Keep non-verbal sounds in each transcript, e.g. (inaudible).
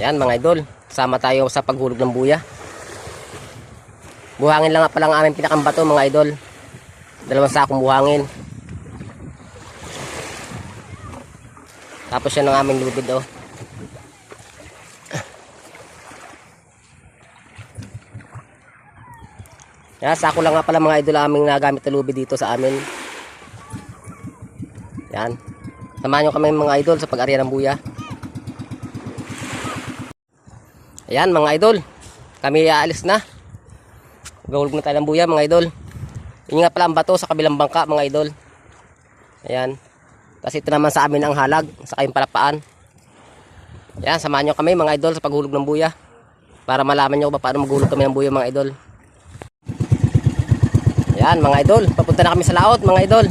Yan mga idol, sama tayo sa paghulog ng buya. Buhangin lang nga pala ang aming pinakambato mga idol. Dalawang sakong buhangin. Tapos yan ang aming lubid oh. Yan, sako lang nga pala mga idol aming nagamit na lubid dito sa amin. Yan. Samahan nyo kami mga idol sa pag-ariya ng buya. Ayan mga idol. Kami aalis na. Gahulog na tayo ng buya mga idol. Yun nga pala ang bato sa kabilang bangka mga idol. Ayan. Kasi ito naman sa amin ang halag sa kayong palapaan. Ayan, samahan nyo kami mga idol sa paghulog ng buya. Para malaman nyo ba paano maghulog kami ng buya mga idol. Ayan mga idol. Papunta na kami sa laot mga idol.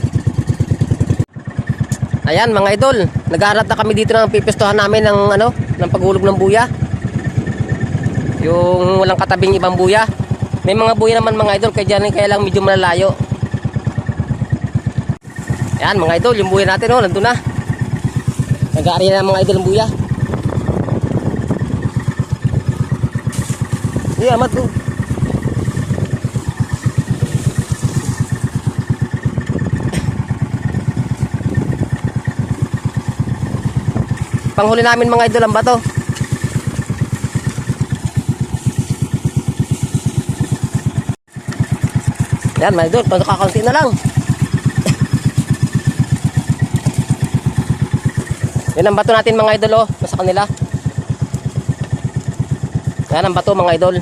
Ayan mga idol. Nag-aaral na kami dito ng pipistuhan namin ng ano, ng paghulog ng buya. Yung walang katabing ibang buya. May mga buya naman mga idol, kaya dyan kaya lang medyo malalayo. Yan mga idol, yung buya natin oh, nandun na. Nag-aari na mga idol ang buya. Yeah, amat ko. Panghuli namin mga idol ang bato. Yan, mga idol, pag kakaunti na lang. Yan ang bato natin mga idol, oh, nasa kanila. Yan ang bato mga idol.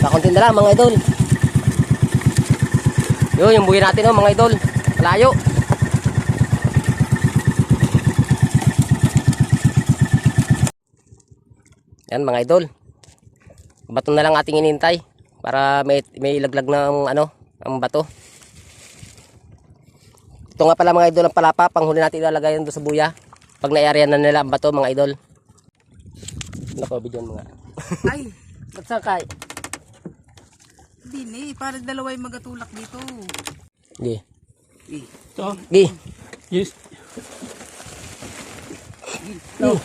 Kakaunti na lang mga idol. Yun, yung buhay natin, oh, mga idol. Malayo. Yan mga idol. Bato na lang ating inintay para may may laglag ng ano, ang bato. Ito nga pala mga idol ang palapa, panghuli natin ilalagay doon sa buya. Pag naiyarihan na nila ang bato mga idol. Nako, bidyon mga. (laughs) Ay, Ba't saan kay? dini, para dalawa yung magatulak dito. Gi. Eh, Ito. Gi. Yes. No.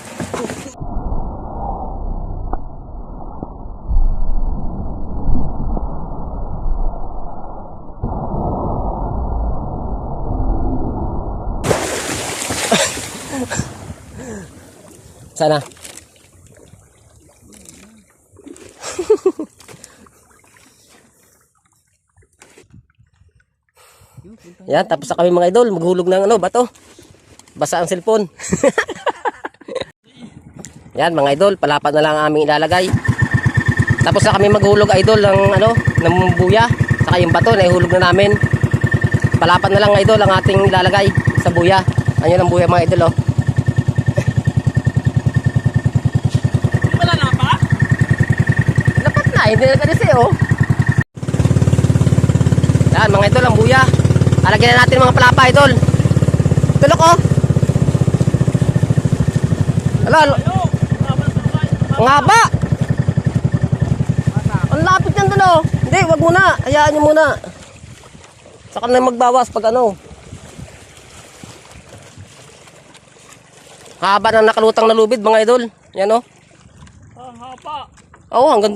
Sana. (laughs) Yan, tapos na kami mga idol, maghulog ng ano, bato. Basa ang cellphone. (laughs) Yan mga idol, palapat na lang ang aming ilalagay. Tapos na kami maghulog idol ng ano, ng buya. Saka yung bato, naihulog na namin. Palapat na lang idol ang ating ilalagay sa buya. Ano ang buya mga idol oh. Wala na pa? Lapat na, hindi na kasi oh. Yan mga idol, ang buya. Alagyan na natin mga palapa idol. Tulok oh. Ala, Ayo. Laban sa babae. ang haba. Ang lapit yan doon oh. Hindi, wag muna. Hayaan nyo muna. Saka na magbawas pag ano. Haba ng nakalutang na lubid mga idol. Yan oh. Ang hapa. Oo, hanggang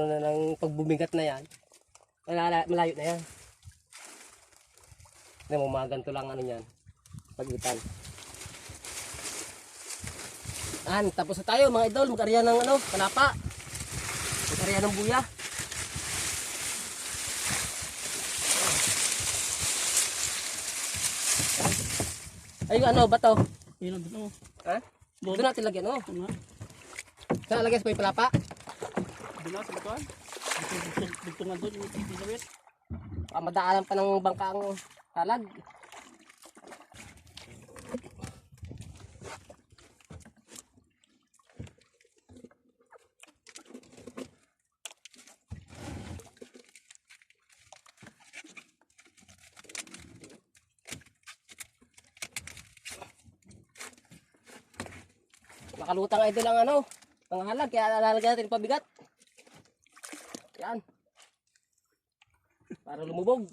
Ano na ng pagbumigat na yan. Malayo na yan. Hindi mo, mga ganito lang ano yan. Pagitan. An, tapos na tayo mga idol. Mag-arya ng ano, palapa. Mag-arya ng buya. Ayun ano, bato. Yun ang dito. Ha? Doon natin lagyan, oh. Ano nga? Saan lagyan sa may palapa? Doon na sa batuan. Dugtungan doon, yung titilawit. Ah, madaanan pa ng bangkang talag. Nakalutang idol ang ano, ang halag, kaya lalagyan natin pabigat. Yan. Para lumubog.